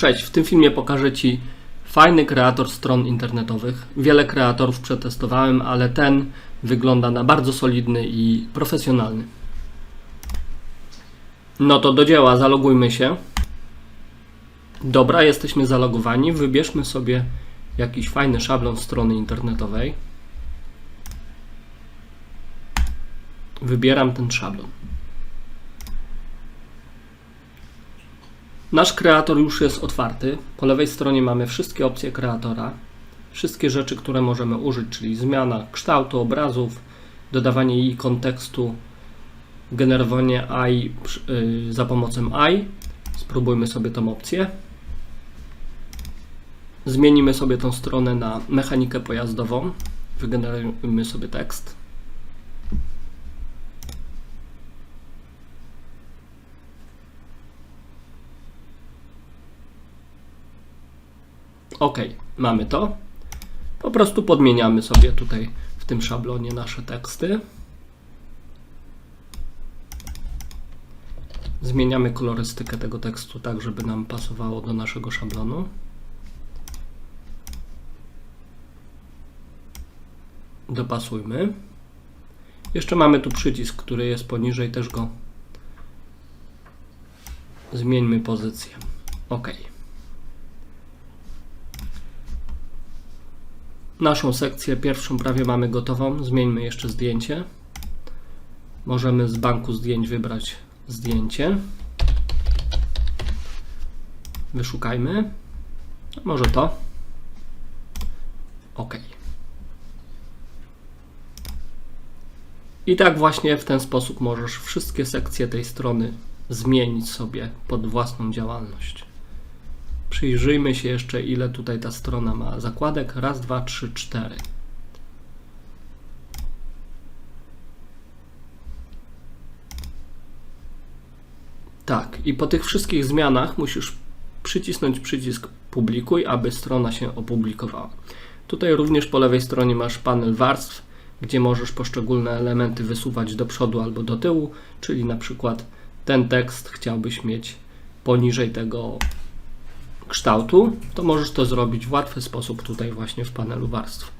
Cześć, w tym filmie pokażę Ci fajny kreator stron internetowych. Wiele kreatorów przetestowałem, ale ten wygląda na bardzo solidny i profesjonalny. No to do dzieła, zalogujmy się. Dobra, jesteśmy zalogowani. Wybierzmy sobie jakiś fajny szablon strony internetowej. Wybieram ten szablon. Nasz kreator już jest otwarty. Po lewej stronie mamy wszystkie opcje kreatora, wszystkie rzeczy, które możemy użyć, czyli zmiana kształtu obrazów, dodawanie jej kontekstu, generowanie AI yy, za pomocą AI. Spróbujmy sobie tą opcję. Zmienimy sobie tą stronę na mechanikę pojazdową. Wygenerujmy sobie tekst. Ok, mamy to. Po prostu podmieniamy sobie tutaj w tym szablonie nasze teksty. Zmieniamy kolorystykę tego tekstu tak, żeby nam pasowało do naszego szablonu. Dopasujmy. Jeszcze mamy tu przycisk, który jest poniżej, też go zmieńmy pozycję. OK. Naszą sekcję pierwszą prawie mamy gotową. Zmieńmy jeszcze zdjęcie. Możemy z banku zdjęć wybrać zdjęcie. Wyszukajmy. Może to. OK. I tak właśnie w ten sposób możesz wszystkie sekcje tej strony zmienić sobie pod własną działalność. Przyjrzyjmy się jeszcze, ile tutaj ta strona ma zakładek. Raz, dwa, trzy, cztery. Tak, i po tych wszystkich zmianach musisz przycisnąć przycisk publikuj, aby strona się opublikowała. Tutaj również po lewej stronie masz panel warstw, gdzie możesz poszczególne elementy wysuwać do przodu albo do tyłu, czyli na przykład ten tekst chciałbyś mieć poniżej tego kształtu, to możesz to zrobić w łatwy sposób tutaj właśnie w panelu warstw.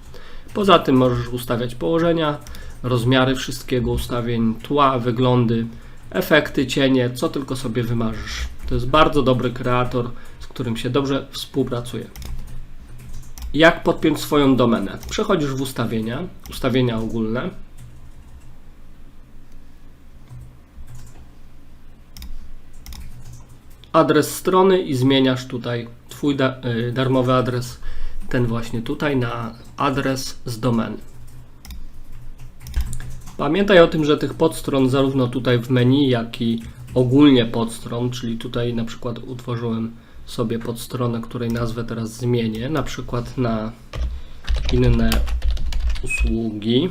Poza tym możesz ustawiać położenia, rozmiary wszystkiego, ustawień, tła, wyglądy, efekty, cienie, co tylko sobie wymarzysz. To jest bardzo dobry kreator, z którym się dobrze współpracuje. Jak podpiąć swoją domenę? Przechodzisz w ustawienia, ustawienia ogólne. Adres strony i zmieniasz tutaj Twój da y, darmowy adres, ten właśnie tutaj, na adres z domeny. Pamiętaj o tym, że tych podstron zarówno tutaj w menu, jak i ogólnie podstron, czyli tutaj na przykład utworzyłem sobie podstronę, której nazwę teraz zmienię, na przykład na inne usługi.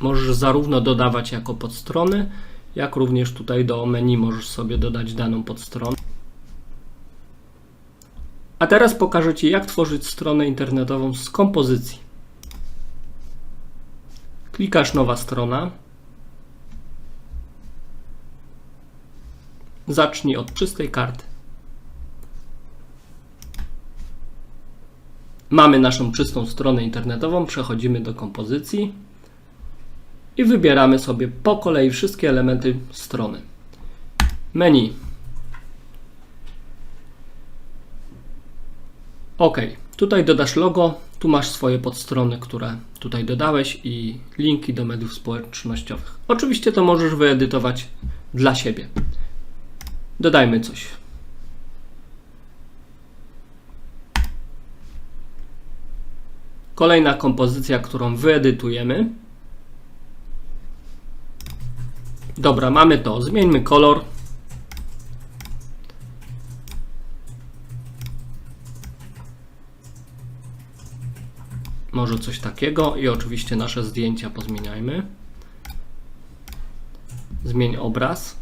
Możesz zarówno dodawać jako podstrony, jak również tutaj do menu możesz sobie dodać daną podstronę. A teraz pokażę Ci, jak tworzyć stronę internetową z kompozycji. Klikasz nowa strona. Zacznij od czystej karty. Mamy naszą czystą stronę internetową, przechodzimy do kompozycji i wybieramy sobie po kolei wszystkie elementy strony. Menu. OK, tutaj dodasz logo, tu masz swoje podstrony, które tutaj dodałeś i linki do mediów społecznościowych. Oczywiście to możesz wyedytować dla siebie. Dodajmy coś. Kolejna kompozycja, którą wyedytujemy. Dobra, mamy to. Zmieńmy kolor. Może coś takiego i oczywiście nasze zdjęcia pozmieniajmy. Zmień obraz,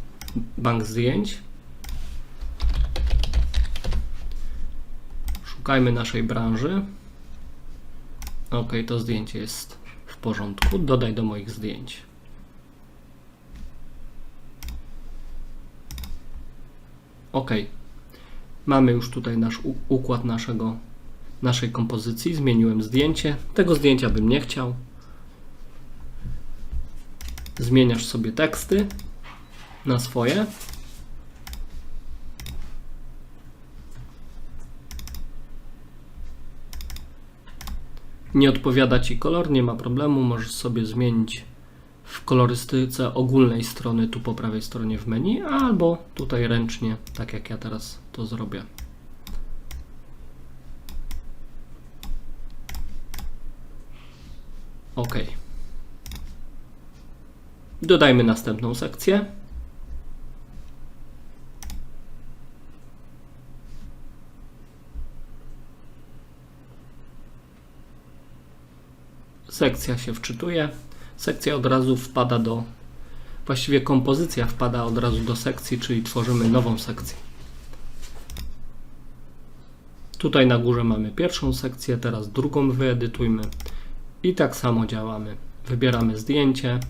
bank zdjęć. Szukajmy naszej branży. Ok, to zdjęcie jest w porządku. Dodaj do moich zdjęć. Ok. Mamy już tutaj nasz układ naszego, naszej kompozycji. Zmieniłem zdjęcie. Tego zdjęcia bym nie chciał. Zmieniasz sobie teksty na swoje. Nie odpowiada Ci kolor, nie ma problemu, możesz sobie zmienić w kolorystyce ogólnej strony tu po prawej stronie w menu, albo tutaj ręcznie, tak jak ja teraz to zrobię. OK. Dodajmy następną sekcję. Sekcja się wczytuje. Sekcja od razu wpada do. Właściwie kompozycja wpada od razu do sekcji, czyli tworzymy nową sekcję. Tutaj na górze mamy pierwszą sekcję, teraz drugą wyedytujmy. I tak samo działamy. Wybieramy zdjęcie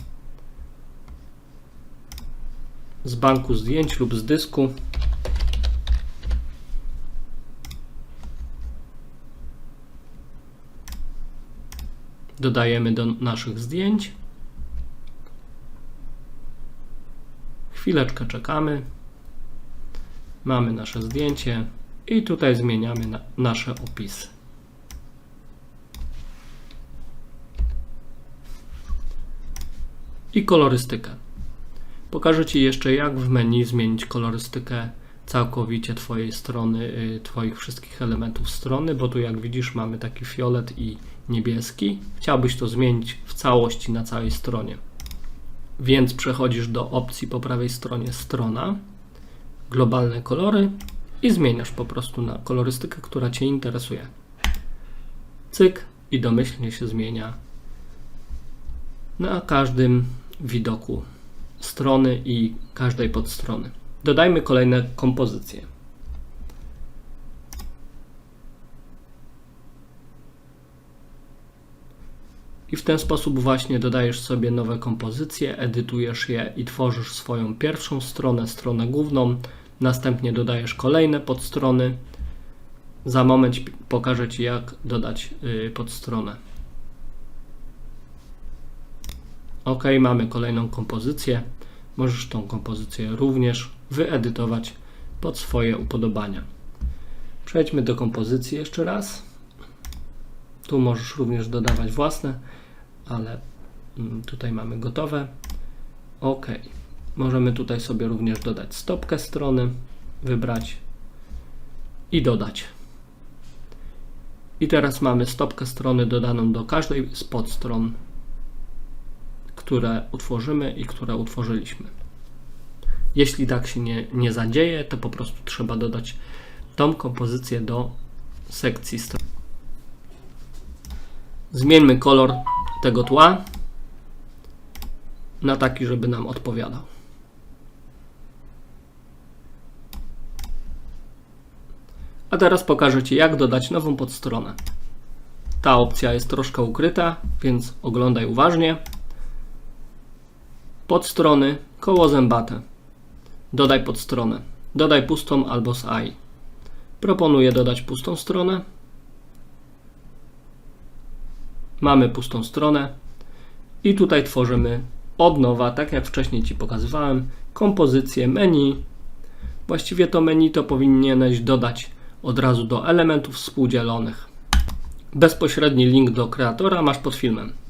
z banku zdjęć lub z dysku. Dodajemy do naszych zdjęć. Chwileczkę czekamy. Mamy nasze zdjęcie i tutaj zmieniamy na nasze opisy. I kolorystykę. Pokażę Ci jeszcze, jak w menu zmienić kolorystykę całkowicie Twojej strony, y, Twoich wszystkich elementów strony, bo tu jak widzisz mamy taki fiolet i niebieski. Chciałbyś to zmienić w całości na całej stronie. Więc przechodzisz do opcji po prawej stronie strona, globalne kolory i zmieniasz po prostu na kolorystykę, która Cię interesuje. Cyk i domyślnie się zmienia na każdym widoku strony i każdej podstrony. Dodajmy kolejne kompozycje. I w ten sposób właśnie dodajesz sobie nowe kompozycje, edytujesz je i tworzysz swoją pierwszą stronę, stronę główną. Następnie dodajesz kolejne podstrony. Za moment pokażę Ci, jak dodać yy, podstronę. OK, mamy kolejną kompozycję. Możesz tą kompozycję również wyedytować pod swoje upodobania. Przejdźmy do kompozycji jeszcze raz. Tu możesz również dodawać własne, ale mm, tutaj mamy gotowe. OK. Możemy tutaj sobie również dodać stopkę strony, wybrać i dodać. I teraz mamy stopkę strony dodaną do każdej z podstron które utworzymy i które utworzyliśmy. Jeśli tak się nie, nie zadzieje, to po prostu trzeba dodać tą kompozycję do sekcji strony. Zmieńmy kolor tego tła na taki, żeby nam odpowiadał. A teraz pokażę Ci, jak dodać nową podstronę. Ta opcja jest troszkę ukryta, więc oglądaj uważnie podstrony, koło zębate. Dodaj podstronę. Dodaj pustą albo z AI. Proponuję dodać pustą stronę. Mamy pustą stronę i tutaj tworzymy od nowa, tak jak wcześniej Ci pokazywałem, kompozycję menu. Właściwie to menu to powinieneś dodać od razu do elementów współdzielonych. Bezpośredni link do kreatora masz pod filmem.